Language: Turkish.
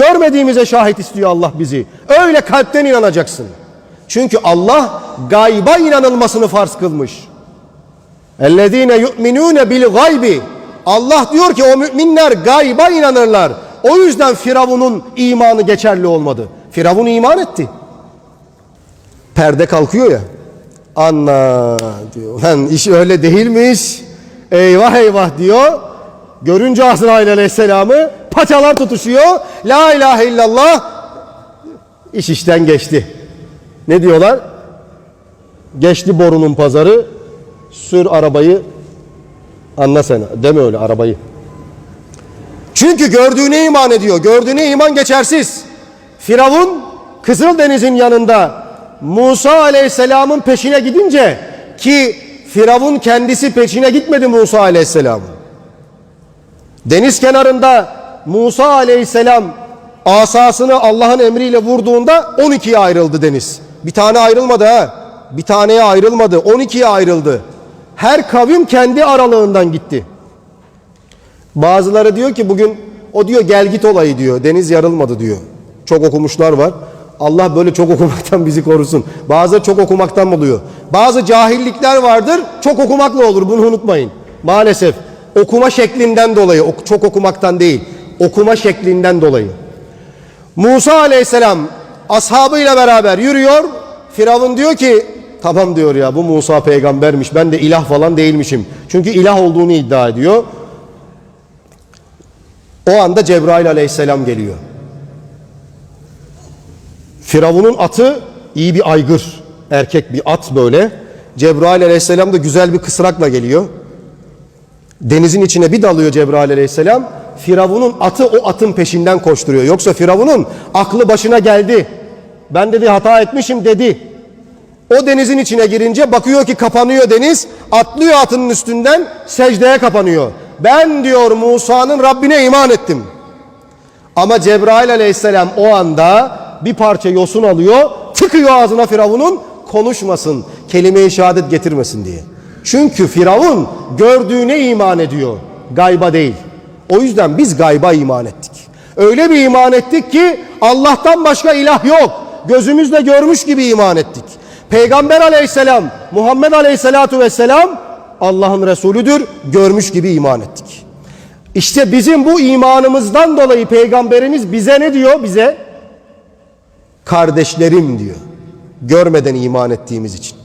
Görmediğimize şahit istiyor Allah bizi. Öyle kalpten inanacaksın. Çünkü Allah gayba inanılmasını farz kılmış. Ellezine yu'minune bil gaybi. Allah diyor ki o müminler gayba inanırlar. O yüzden Firavun'un imanı geçerli olmadı. Firavun iman etti. Perde kalkıyor ya. Anla diyor. Lan iş öyle değilmiş. Eyvah eyvah diyor. Görünce Azrail aleyhisselamı paçalar tutuşuyor. La ilahe illallah. İş işten geçti. Ne diyorlar? Geçti borunun pazarı. Sür arabayı. Anla sen. Deme öyle arabayı. Çünkü gördüğüne iman ediyor. Gördüğüne iman geçersiz. Firavun Kızıldeniz'in yanında Musa Aleyhisselam'ın peşine gidince ki Firavun kendisi peşine gitmedi Musa Aleyhisselam'ın. Deniz kenarında Musa Aleyhisselam asasını Allah'ın emriyle vurduğunda 12'ye ayrıldı deniz. Bir tane ayrılmadı ha. Bir taneye ayrılmadı. 12'ye ayrıldı. Her kavim kendi aralığından gitti. Bazıları diyor ki bugün o diyor gel git olayı diyor. Deniz yarılmadı diyor. Çok okumuşlar var. Allah böyle çok okumaktan bizi korusun. Bazıları çok okumaktan oluyor. Bazı cahillikler vardır. Çok okumakla olur. Bunu unutmayın. Maalesef okuma şeklinden dolayı, ok- çok okumaktan değil. Okuma şeklinden dolayı. Musa aleyhisselam ashabıyla beraber yürüyor. Firavun diyor ki tamam diyor ya bu Musa peygambermiş ben de ilah falan değilmişim. Çünkü ilah olduğunu iddia ediyor. O anda Cebrail aleyhisselam geliyor. Firavun'un atı iyi bir aygır. Erkek bir at böyle. Cebrail aleyhisselam da güzel bir kısrakla geliyor. Denizin içine bir dalıyor Cebrail aleyhisselam. Firavun'un atı o atın peşinden koşturuyor. Yoksa Firavun'un aklı başına geldi. Ben dedi hata etmişim dedi. O denizin içine girince bakıyor ki kapanıyor deniz. Atlıyor atının üstünden secdeye kapanıyor. Ben diyor Musa'nın Rabbine iman ettim. Ama Cebrail aleyhisselam o anda bir parça yosun alıyor, tıkıyor ağzına Firavun'un konuşmasın, kelime-i şehadet getirmesin diye. Çünkü Firavun gördüğüne iman ediyor, gayba değil. O yüzden biz gayba iman ettik. Öyle bir iman ettik ki Allah'tan başka ilah yok. Gözümüzle görmüş gibi iman ettik. Peygamber aleyhisselam, Muhammed aleyhisselatu vesselam Allah'ın Resulüdür, görmüş gibi iman ettik. İşte bizim bu imanımızdan dolayı peygamberimiz bize ne diyor bize? Kardeşlerim diyor. Görmeden iman ettiğimiz için.